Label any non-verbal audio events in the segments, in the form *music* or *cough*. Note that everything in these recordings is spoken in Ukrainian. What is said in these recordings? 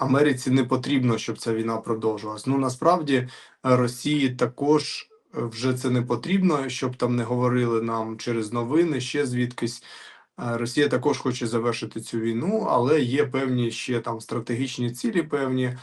Америці не потрібно, щоб ця війна продовжувалась. Ну насправді е, Росії також е, вже це не потрібно, щоб там не говорили нам через новини, ще звідкись. Е, Росія також хоче завершити цю війну, але є певні ще там стратегічні цілі, певні.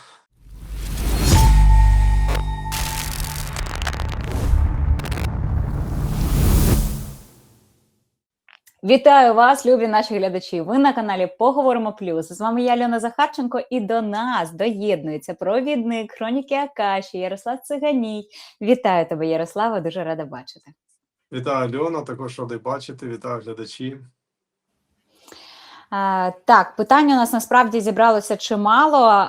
Вітаю вас, любі наші глядачі. Ви на каналі Поговоримо Плюс. З вами я, Льона Захарченко, і до нас доєднується провідник хроніки Акаші Ярослав Циганій. Вітаю тебе, Ярослава. Дуже рада бачити. Вітаю Льона, також радий бачити. Вітаю глядачі. А, так, питань у нас насправді зібралося чимало.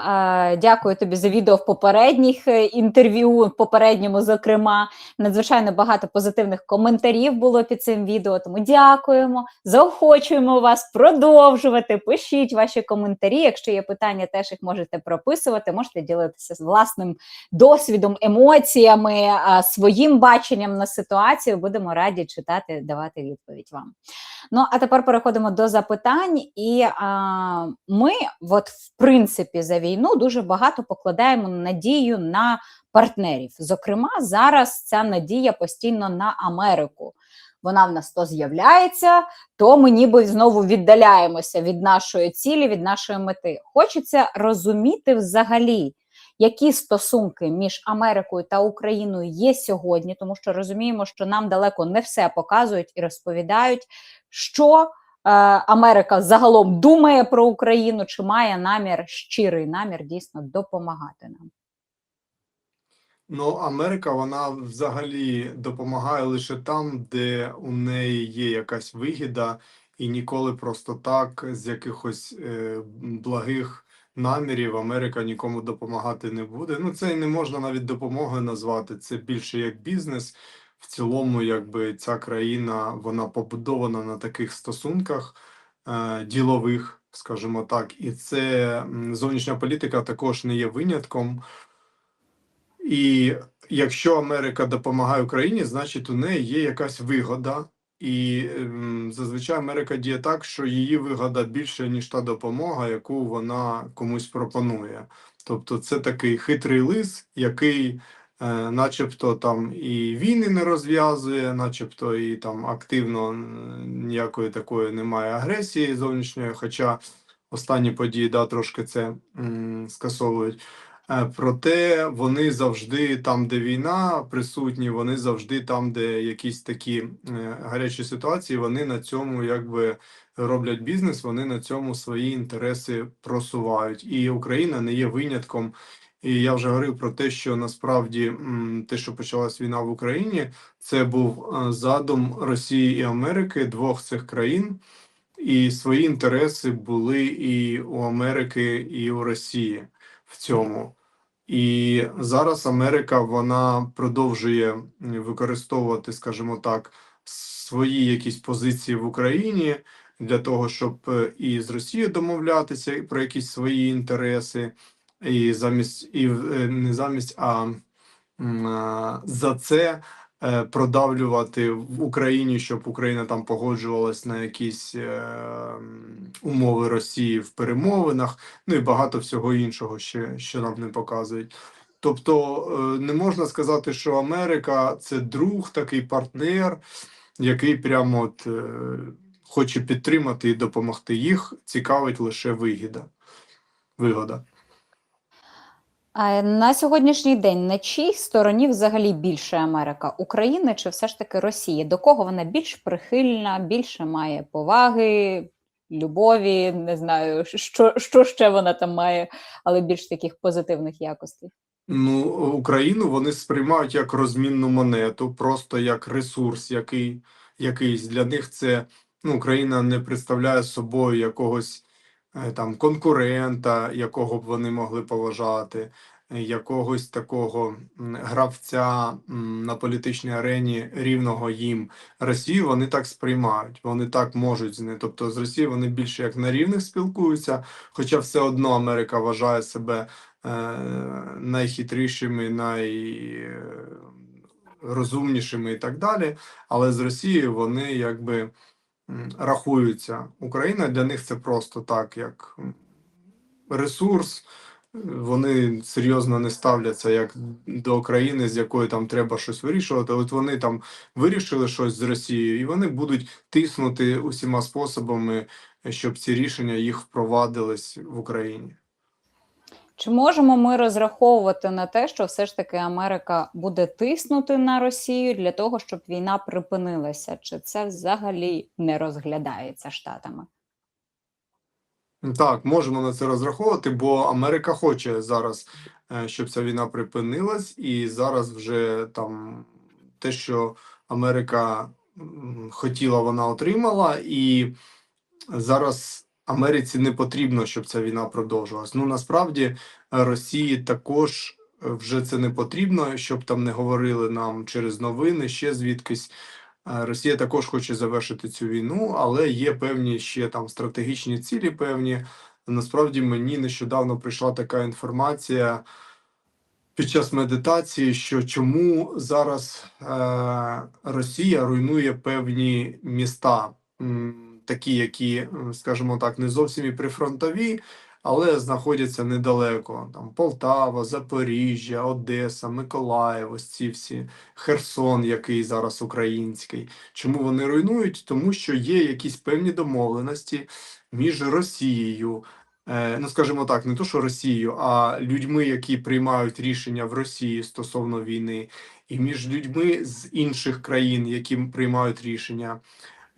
Дякую тобі за відео в попередніх е, інтерв'ю, в попередньому, зокрема. Надзвичайно багато позитивних коментарів було під цим відео. Тому дякуємо, заохочуємо вас продовжувати. Пишіть ваші коментарі. Якщо є питання, теж їх можете прописувати, можете ділитися з власним досвідом, емоціями, своїм баченням на ситуацію. Будемо раді читати, давати відповідь вам. Ну а тепер переходимо до запитань, і а, ми, от в принципі, за війну дуже багато покладаємо надію на партнерів. Зокрема, зараз ця надія постійно на Америку. Вона в нас то з'являється, то ми ніби знову віддаляємося від нашої цілі, від нашої мети. Хочеться розуміти взагалі, які стосунки між Америкою та Україною є сьогодні, тому що розуміємо, що нам далеко не все показують і розповідають, що Америка загалом думає про Україну, чи має намір, щирий намір дійсно допомагати нам. Ну, Америка вона взагалі допомагає лише там, де у неї є якась вигіда, і ніколи просто так з якихось е, благих намірів Америка нікому допомагати не буде. Ну, це і не можна навіть допомогою назвати. Це більше як бізнес. В цілому, якби ця країна вона побудована на таких стосунках е, ділових, скажімо так, і це зовнішня політика також не є винятком. І якщо Америка допомагає Україні, значить у неї є якась вигода. І ем, зазвичай Америка діє так, що її вигода більше, ніж та допомога, яку вона комусь пропонує. Тобто це такий хитрий лис, який, начебто, там і війни не розв'язує, начебто і там активно ніякої такої немає агресії зовнішньої, хоча останні події да, трошки це скасовують. Е, Проте вони завжди там, де війна присутні, вони завжди там, де якісь такі е, гарячі ситуації, вони на цьому якби роблять бізнес, вони на цьому свої інтереси просувають. І Україна не є винятком. І я вже говорив про те, що насправді те, що почалась війна в Україні, це був е, задум Росії і Америки, двох цих країн, і свої інтереси були і у Америки, і у Росії в цьому. І зараз Америка вона продовжує використовувати, скажімо так, свої якісь позиції в Україні для того, щоб е, і з Росією домовлятися про якісь свої інтереси, і замість і е, не замість, а за це е, продавлювати в Україні, щоб Україна там погоджувалась на якісь е, умови Росії в перемовинах ну і багато всього іншого ще, що нам не показують. Тобто не можна сказати, що Америка це друг, такий партнер, який прямо от хоче підтримати і допомогти. Їх цікавить лише вигіда. Вигода. А на сьогоднішній день на чій стороні взагалі більше Америка? України чи все ж таки Росії? До кого вона більш прихильна, більше має поваги, любові? Не знаю, що, що ще вона там має, але більш таких позитивних якостей. Ну, Україну вони сприймають як розмінну монету, просто як ресурс, який якийсь для них це ну, Україна не представляє собою якогось там конкурента, якого б вони могли поважати, е, якогось такого гравця на політичній арені рівного їм. Росію вони так сприймають, вони так можуть з нею. Тобто з Росією вони більше як на рівних спілкуються, хоча все одно Америка вважає себе е, найхитрішими, найрозумнішими і так далі. Але з Росією вони якби рахуються. Україна для них це просто так, як ресурс, вони серйозно не ставляться як до країни, з якою там треба щось вирішувати. От вони там вирішили щось з Росією, і вони будуть тиснути усіма способами, щоб ці рішення їх впровадились в Україні. Чи можемо ми розраховувати на те, що все ж таки Америка буде тиснути на Росію для того, щоб війна припинилася? Чи це взагалі не розглядається штатами? Так, можемо на це розраховувати, бо Америка хоче зараз, е, щоб ця війна припинилась, і зараз вже там те, що Америка хотіла, вона отримала, і зараз Америці не потрібно, щоб ця війна продовжувалась. Ну насправді е, Росії також е, вже це не потрібно, щоб там не говорили нам через новини, ще звідкись. Е, Росія також хоче завершити цю війну, але є певні ще там стратегічні цілі. Певні насправді мені нещодавно прийшла така інформація під час медитації, що чому зараз е, Росія руйнує певні міста, такі, які, скажімо так, не зовсім і прифронтові, але знаходяться недалеко. Там Полтава, Запоріжжя, Одеса, Миколаїв, ось ці всі. Херсон, який зараз український. Чому вони руйнують? Тому що є якісь певні домовленості між Росією, е, ну скажімо так, не то що Росією, а людьми, які приймають рішення в Росії стосовно війни, і між людьми з інших країн, які приймають рішення,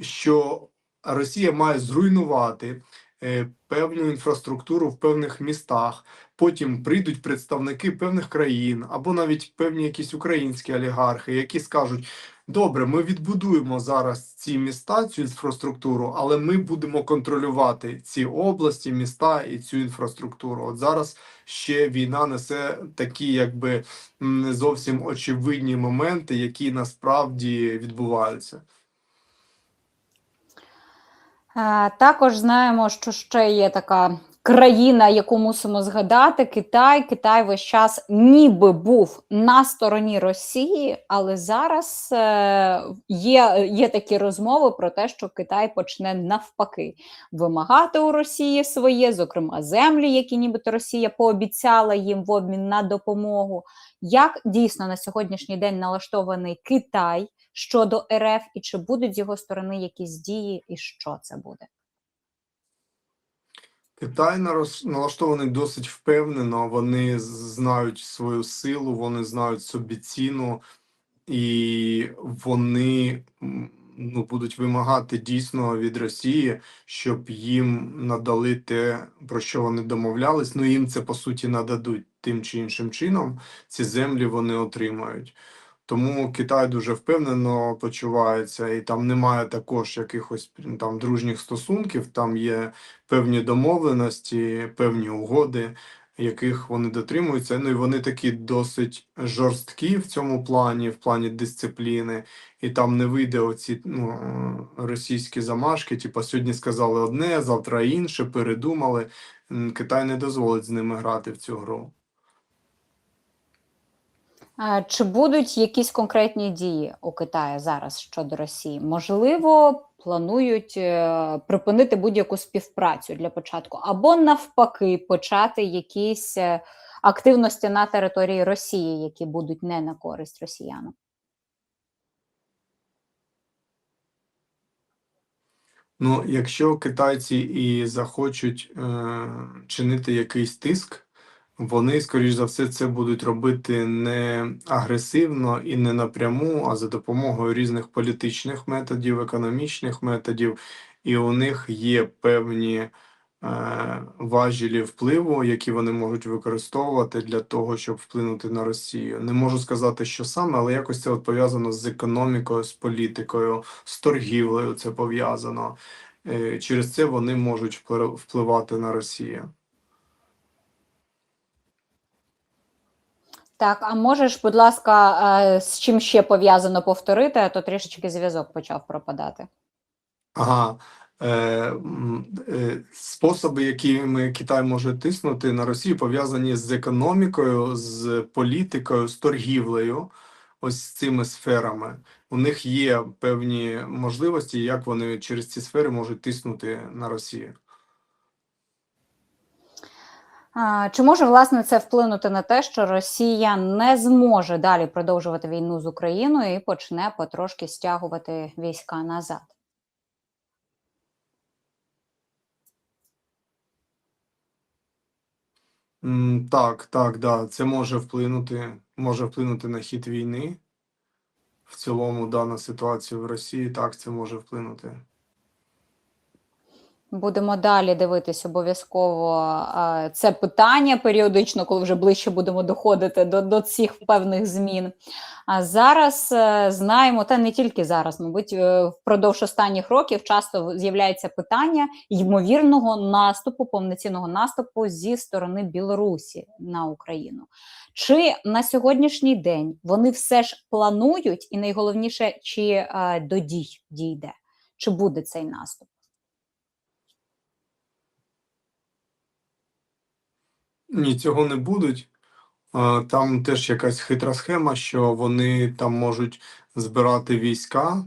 що Росія має зруйнувати е, певну інфраструктуру в певних містах. Потім прийдуть представники певних країн або навіть певні якісь українські олігархи, які скажуть: добре, ми відбудуємо зараз ці міста, цю інфраструктуру, але ми будемо контролювати ці області, міста і цю інфраструктуру. От зараз ще війна несе такі, якби не зовсім очевидні моменти, які насправді відбуваються. Також знаємо, що ще є така країна, яку мусимо згадати: Китай. Китай весь час ніби був на стороні Росії, але зараз е, є, є такі розмови про те, що Китай почне навпаки вимагати у Росії своє, зокрема землі, які нібито Росія пообіцяла їм в обмін на допомогу. Як дійсно на сьогоднішній день налаштований Китай? Щодо РФ, і чи будуть з його сторони якісь дії, і що це буде? Китай налаштований досить впевнено. Вони знають свою силу, вони знають собі ціну, і вони ну, будуть вимагати дійсно від Росії, щоб їм надали те, про що вони домовлялись. Ну їм це по суті нададуть тим чи іншим чином. Ці землі вони отримають. Тому Китай дуже впевнено почувається, і там немає також якихось там дружніх стосунків. Там є певні домовленості, певні угоди, яких вони дотримуються. Ну і вони такі досить жорсткі в цьому плані, в плані дисципліни, і там не вийде оці ну, російські замашки. Типу, сьогодні сказали одне, завтра інше, передумали. Китай не дозволить з ними грати в цю гру. Чи будуть якісь конкретні дії у Китаї зараз щодо Росії? Можливо, планують е, припинити будь-яку співпрацю для початку, або навпаки, почати якісь е, активності на території Росії, які будуть не на користь росіянам. Ну, якщо китайці і захочуть е, чинити якийсь тиск, вони, скоріш за все, це будуть робити не агресивно і не напряму, а за допомогою різних політичних методів, економічних методів, і у них є певні е, важелі впливу, які вони можуть використовувати для того, щоб вплинути на Росію. Не можу сказати, що саме, але якось це от пов'язано з економікою, з політикою, з торгівлею. Це пов'язано. Е, Через це вони можуть впли- впливати на Росію. Так, а можеш, будь ласка, е, з чим ще пов'язано повторити, а то трішечки зв'язок почав пропадати. Ага. Е, е, способи, якими Китай може тиснути на Росію, пов'язані з економікою, з політикою, з торгівлею, ось з цими сферами. У них є певні можливості, як вони через ці сфери можуть тиснути на Росію. Чи може власне це вплинути на те, що Росія не зможе далі продовжувати війну з Україною і почне потрошки стягувати війська назад? Так, так, да, це може вплинути, може вплинути на хід війни. В цілому, дана ситуація в Росії, так, це може вплинути. Будемо далі дивитись обов'язково це питання періодично, коли вже ближче будемо доходити до, до цих певних змін. А зараз е, знаємо, та не тільки зараз, мабуть, е, впродовж останніх років часто з'являється питання ймовірного наступу, повноцінного наступу зі сторони Білорусі на Україну. Чи на сьогоднішній день вони все ж планують, і найголовніше, чи е, до дій дійде, чи буде цей наступ? Ні, цього не будуть. Там теж якась хитра схема, що вони там можуть збирати війська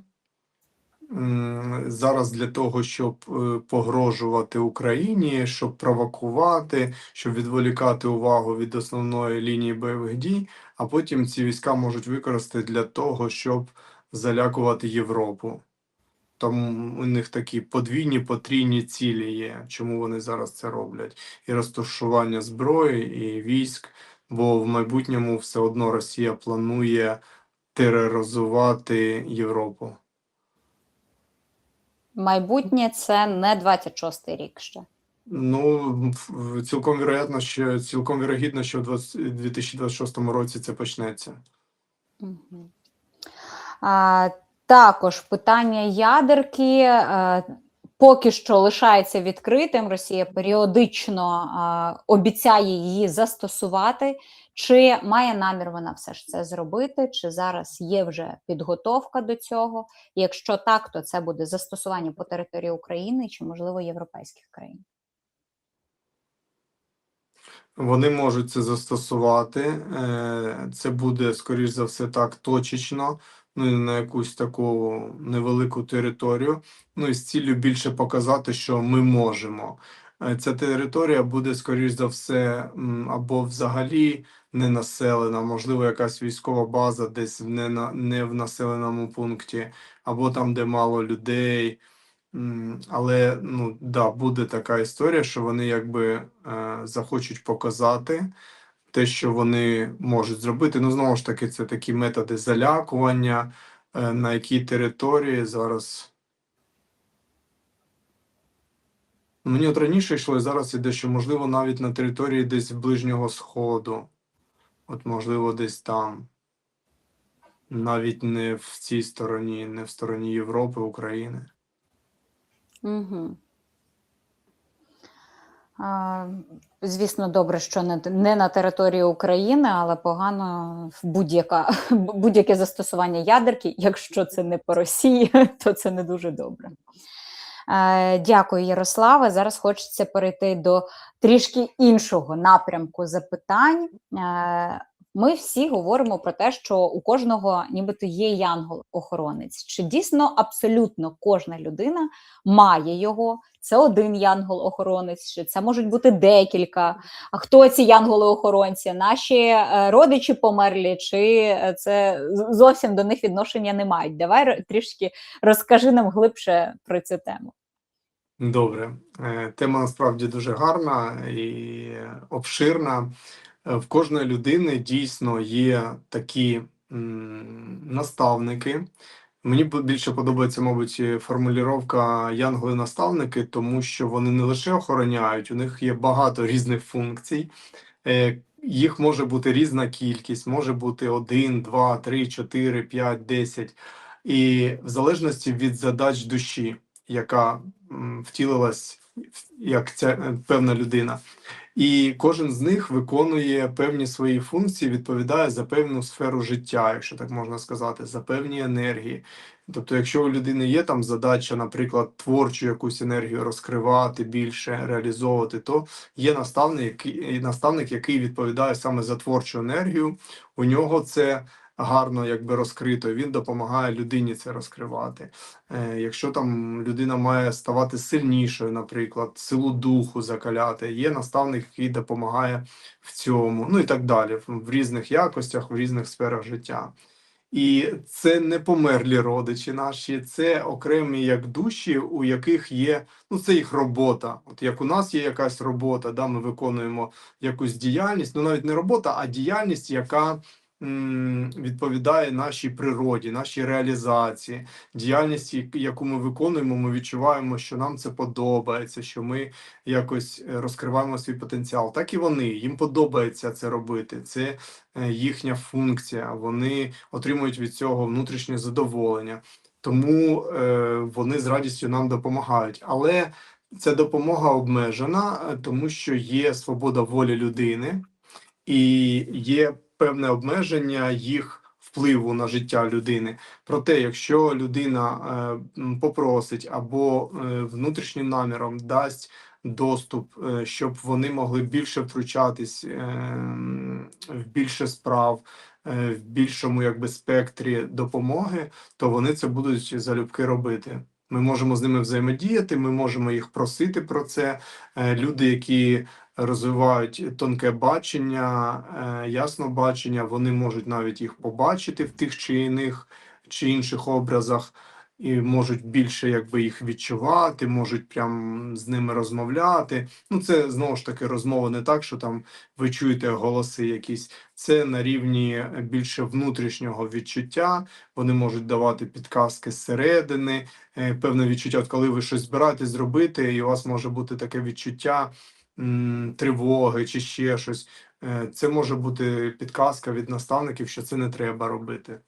зараз для того, щоб е, погрожувати Україні, щоб провокувати, щоб відволікати увагу від основної лінії бойових дій, а потім ці війська можуть використати для того, щоб залякувати Європу. Там у них такі подвійні, потрійні цілі є, чому вони зараз це роблять. І розташування зброї, і військ, бо в майбутньому все одно Росія планує тероризувати Європу. Майбутнє це не 26-й рік ще. Ну, цілком вірогідно, що цілком вірогідно, що в 2026 році це почнеться. Мгм. А, також питання ядерки е, поки що лишається відкритим. Росія періодично е, обіцяє її застосувати. Чи має намір вона все ж це зробити? Чи зараз є вже підготовка до цього? Якщо так, то це буде застосування по території України чи, можливо, європейських країн? Вони можуть це застосувати. е, Це буде, скоріш за все, так точечно, ну на якусь таку невелику територію. Ну і з ціллю більше показати, що ми можемо. Е, Ця територія буде, скоріш за все, або взагалі не населена, можливо, якась військова база десь не, на, не в населеному пункті, або там, де мало людей. Але ну да, буде така історія, що вони якби е, захочуть показати те, що вони можуть зробити. Ну, знову ж таки, це такі методи залякування, е, на якій території зараз. Мені от раніше йшло і зараз іде, що можливо навіть на території десь Ближнього Сходу. От, можливо, десь там. Навіть не в цій стороні, не в стороні Європи, України. Угу. Звісно, добре, що не, на території України, але погано в *laughs* будь-яке застосування ядерки, якщо це не по Росії, *laughs* то це не дуже добре. Е, Дякую, Ярославе. Зараз хочеться перейти до трішки іншого напрямку запитань. Ми всі говоримо про те, що у кожного нібито є янгол-охоронець. Чи дійсно абсолютно кожна людина має його? Це один янгол-охоронець, чи це можуть бути декілька. А хто ці янголи-охоронці? Наші е, родичі померлі, чи е, це зовсім до них відношення не мають? Давай трішки розкажи нам глибше про цю тему. Добре, Е, тема насправді дуже гарна і обширна. Е, В кожної людини дійсно є такі наставники. Мені більше подобається, мабуть, формулювання янголи-наставники, тому що вони не лише охороняють, у них є багато різних функцій. Е, Їх може бути різна кількість, може бути один, два, три, чотири, п'ять, десять. І в залежності від задач душі, яка втілилась як ця е, певна людина. І кожен з них виконує певні свої функції, відповідає за певну сферу життя, якщо так можна сказати, за певні енергії. Тобто, якщо у людини є там задача, наприклад, творчу якусь енергію розкривати більше, реалізовувати, то є наставник, наставник, який відповідає саме за творчу енергію. У нього це гарно якби розкрито. Він допомагає людині це розкривати. Е, Якщо там людина має ставати сильнішою, наприклад, силу духу закаляти, є наставник, який допомагає в цьому, ну і так далі, в різних якостях, в різних сферах життя. І це не померлі родичі наші, це окремі як душі, у яких є, ну це їх робота. От як у нас є якась робота, да, ми виконуємо якусь діяльність, ну навіть не робота, а діяльність, яка відповідає нашій природі, нашій реалізації. Діяльність, як- яку ми виконуємо, ми відчуваємо, що нам це подобається, що ми якось е, розкриваємо свій потенціал. Так і вони їм подобається це робити. Це е, їхня функція. Вони отримують від цього внутрішнє задоволення. Тому е, вони з радістю нам допомагають. Але ця допомога обмежена, е, тому що є свобода волі людини і є певне обмеження їх впливу на життя людини. Проте, якщо людина е, попросить або е, внутрішнім наміром дасть доступ, е, щоб вони могли більше втручатись е, в більше справ, е, в більшому якби спектрі допомоги, то вони це будуть залюбки робити. Ми можемо з ними взаємодіяти, ми можемо їх просити про це. Е, Люди, які розвивають тонке бачення, е, ясно бачення, вони можуть навіть їх побачити в тих чи іних чи інших образах, і можуть більше якби їх відчувати, можуть прям з ними розмовляти. Ну, це знову ж таки розмова не так, що там ви чуєте голоси якісь. Це на рівні більше внутрішнього відчуття. Вони можуть давати підказки зсередини, е, певне відчуття, от коли ви щось збираєтесь зробити, і у вас може бути таке відчуття тривоги чи ще щось. Е, Це може бути підказка від наставників, що це не треба робити.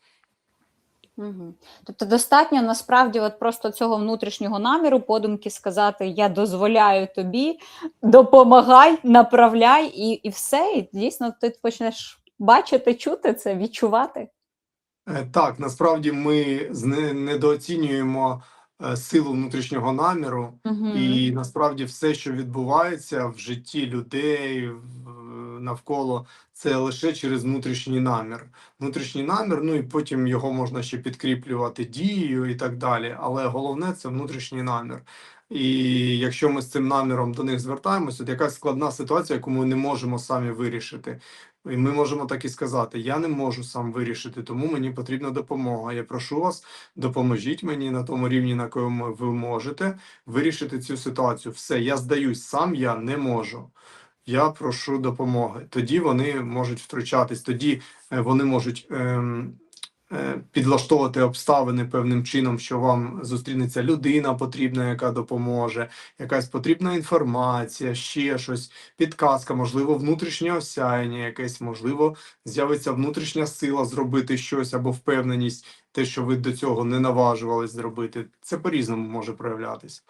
Угу. Тобто достатньо насправді от просто цього внутрішнього наміру, подумки сказати: Я дозволяю тобі, допомагай, направляй, і, і все. І дійсно ти почнеш бачити, чути це, відчувати. Е, Так, насправді ми недооцінюємо силу внутрішнього наміру, Угу. і насправді все, що відбувається в житті людей навколо, це лише через внутрішній намір. Внутрішній намір, ну і потім його можна ще підкріплювати дією і так далі. Але головне це внутрішній намір. І якщо ми з цим наміром до них звертаємося, то якась складна ситуація, яку ми не можемо самі вирішити. І ми можемо так і сказати: я не можу сам вирішити, тому мені потрібна допомога. Я прошу вас, допоможіть мені на тому рівні, на якому ви можете вирішити цю ситуацію. Все, я здаюсь, сам я не можу. Я прошу допомоги. Тоді вони можуть втручатись, тоді е, вони можуть ем, підлаштовувати обставини певним чином, що вам зустрінеться людина потрібна, яка допоможе, якась потрібна інформація, ще щось, підказка, можливо, внутрішнє осяяння, якесь, можливо, з'явиться внутрішня сила зробити щось або впевненість, те, що ви до цього не наважувались зробити. Це по-різному може проявлятись.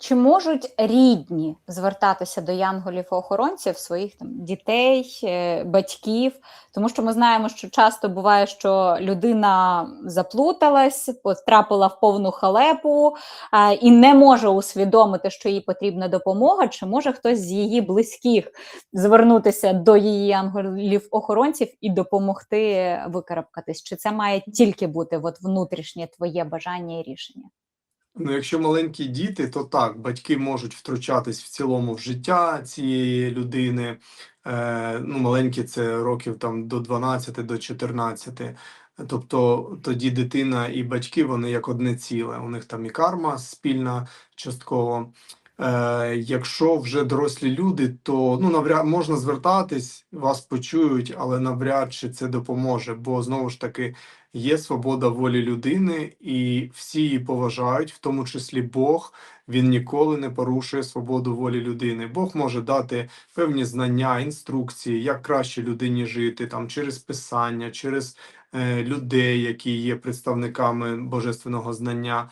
Чи можуть рідні звертатися до янголів-охоронців своїх там дітей, е, батьків? Тому що ми знаємо, що часто буває, що людина заплуталась, потрапила в повну халепу а, і не може усвідомити, що їй потрібна допомога. Чи може хтось з її близьких звернутися до її янголів-охоронців і допомогти викарабкатись? Чи це має тільки бути от внутрішнє твоє бажання і рішення? Ну, якщо маленькі діти, то так, батьки можуть втручатись в цілому в життя цієї людини. Е, ну, маленькі це років там до 12, до 14. Тобто тоді дитина і батьки вони як одне ціле. У них там і карма спільна частково. Е, якщо вже дорослі люди, то ну навряд можна звертатись, вас почують, але навряд чи це допоможе, бо знову ж таки є свобода волі людини, і всі її поважають, в тому числі Бог. Він ніколи не порушує свободу волі людини. Бог може дати певні знання, інструкції, як краще людині жити, там через писання, через е, людей, які є представниками божественного знання.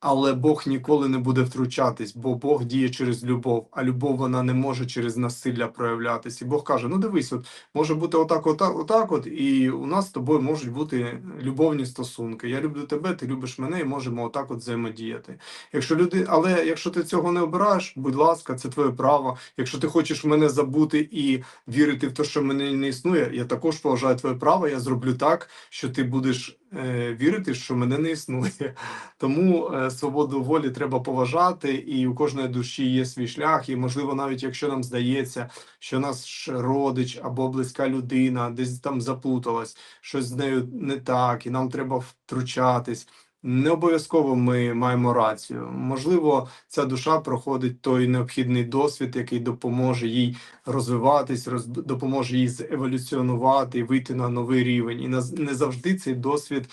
Але Бог ніколи не буде втручатись, бо Бог діє через любов, а любов вона не може через насилля проявлятись. І Бог каже: ну дивись, от може бути отак, отак, отак, от, і у нас з тобою можуть бути любовні стосунки. Я люблю тебе, ти любиш мене, і можемо отак от взаємодіяти. Якщо люди, але якщо ти цього не обираєш, будь ласка, це твоє право. Якщо ти хочеш мене забути і вірити в те, що мене не існує, я також поважаю твоє право. Я зроблю так, що ти будеш е, вірити, що мене не існує. Тому е, свободу волі треба поважати, і у кожної душі є свій шлях. І можливо, навіть якщо нам здається, що наш родич або близька людина десь там заплуталась, щось з нею не так, і нам треба втручатись. Не обов'язково ми маємо рацію. Можливо, ця душа проходить той необхідний досвід, який допоможе їй розвиватись, роз... допоможе їй еволюціонувати вийти на новий рівень. І не завжди цей досвід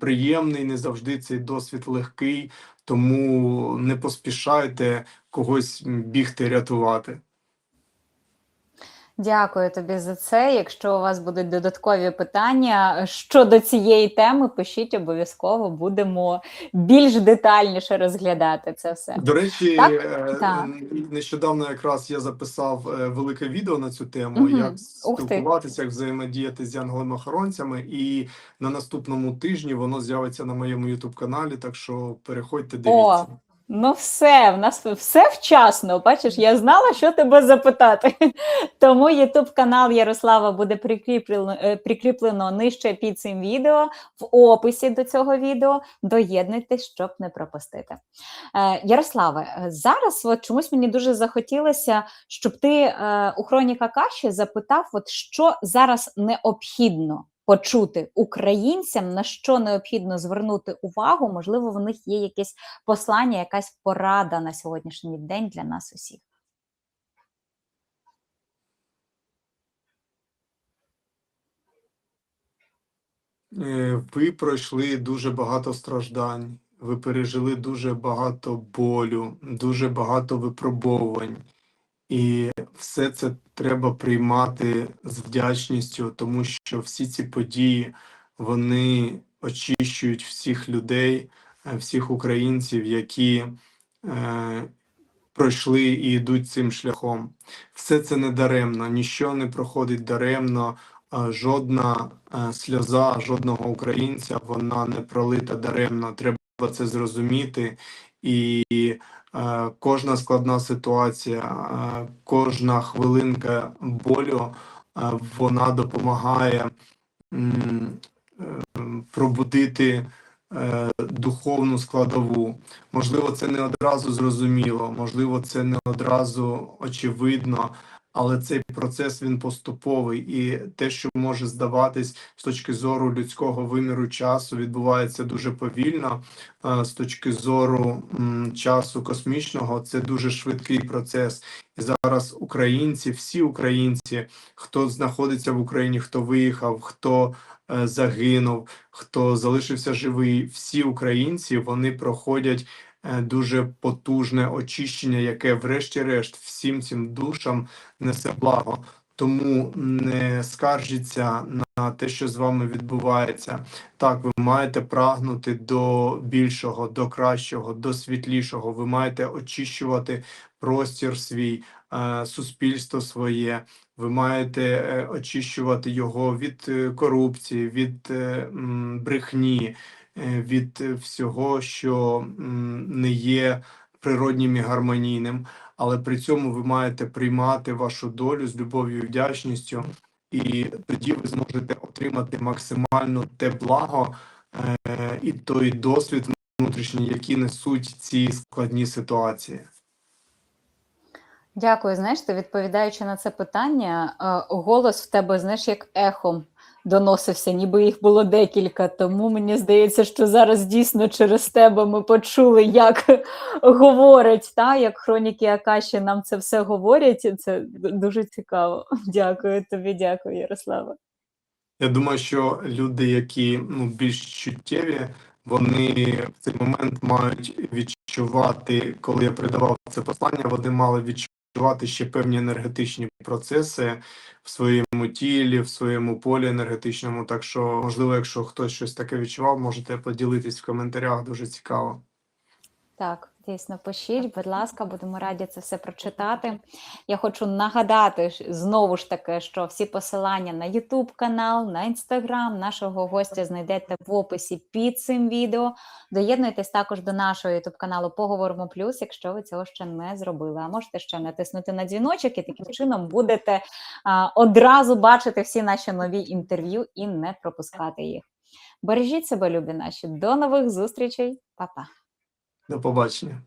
приємний, не завжди цей досвід легкий, тому не поспішайте когось бігти рятувати. Дякую тобі за це. Якщо у вас будуть додаткові питання щодо цієї теми, пишіть обов'язково, будемо більш детальніше розглядати це все. До речі, Так, е, так. нещодавно якраз я записав е, велике відео на цю тему, Мгм. як спілкуватися, як взаємодіяти з янголами-охоронцями, і на наступному тижні воно з'явиться на моєму youtube каналі. Так що переходьте, дивіться. Ну, все, в нас все вчасно. Бачиш, я знала, що тебе запитати. *laughs* Тому Ютуб канал Ярослава буде прикріплено, е, прикріплено нижче під цим відео в описі до цього відео. Доєднуйтесь, щоб не пропустити. Е, Ярославе, е, зараз от чомусь мені дуже захотілося, щоб ти у хроніка Каші запитав, от що зараз необхідно почути українцям, на що необхідно звернути увагу. Можливо, в них є якесь послання, якась порада на сьогоднішній день для нас усіх. Е, Ви пройшли дуже багато страждань, ви пережили дуже багато болю, дуже багато випробовувань. І все це треба приймати з вдячністю, тому що всі ці події вони очищують всіх людей, е, всіх українців, які е, пройшли і йдуть цим шляхом. Все це не даремно, ніщо не проходить даремно, жодна е, сльоза жодного українця вона не пролита даремно. Треба це зрозуміти і. Е, Кожна складна ситуація, е, кожна хвилинка болю, е, вона допомагає е, пробудити е, духовну складову. Можливо, це не одразу зрозуміло, можливо, це не одразу очевидно, але цей процес він поступовий, і те, що може здаватись з точки зору людського виміру часу, відбувається дуже повільно. З точки зору часу космічного, це дуже швидкий процес. І зараз українці, всі українці, хто знаходиться в Україні, хто виїхав, хто е, загинув, хто залишився живий, всі українці вони проходять дуже потужне очищення, яке, врешті-решт, всім цим душам несе благо. Тому не скаржіться на те, що з вами відбувається. Так, ви маєте прагнути до більшого, до кращого, до світлішого. Ви маєте очищувати простір свій, е, суспільство своє. Ви маєте е, очищувати його від е, корупції, від е, брехні, е, від е, всього, що не є природнім і гармонійним. Але при цьому ви маєте приймати вашу долю з любов'ю і вдячністю, і тоді ви зможете отримати максимально те благо е, і той досвід внутрішній, які несуть ці складні ситуації. Дякую. Знаєш, ти відповідаючи на це питання, е, голос в тебе, знаєш, як ехом доносився, ніби їх було декілька. Тому мені здається, що зараз дійсно через тебе ми почули, як говорять, та, як хроніки Акаші нам це все говорять. Це дуже цікаво. Дякую тобі, дякую, Ярослава. Я думаю, що люди, які ну більш чуттєві, вони в цей момент мають відчувати, коли я передавав це послання, вони мали відчувати ще певні енергетичні процеси в своєму тілі, в своєму полі енергетичному. Так що, можливо, якщо хтось щось таке відчував, можете поділитись в коментарях. Дуже цікаво. Так, дійсно, пишіть, будь ласка, будемо раді це все прочитати. Я хочу нагадати знову ж таки, що всі посилання на YouTube канал, на Instagram нашого гостя знайдете в описі під цим відео. Доєднуйтесь також до нашого YouTube каналу Поговоримо Плюс, якщо ви цього ще не зробили. А можете ще натиснути на дзвіночок і таким чином будете а, одразу бачити всі наші нові інтерв'ю і не пропускати їх. Бережіть себе, любі наші. До нових зустрічей, Па-па. До побачення.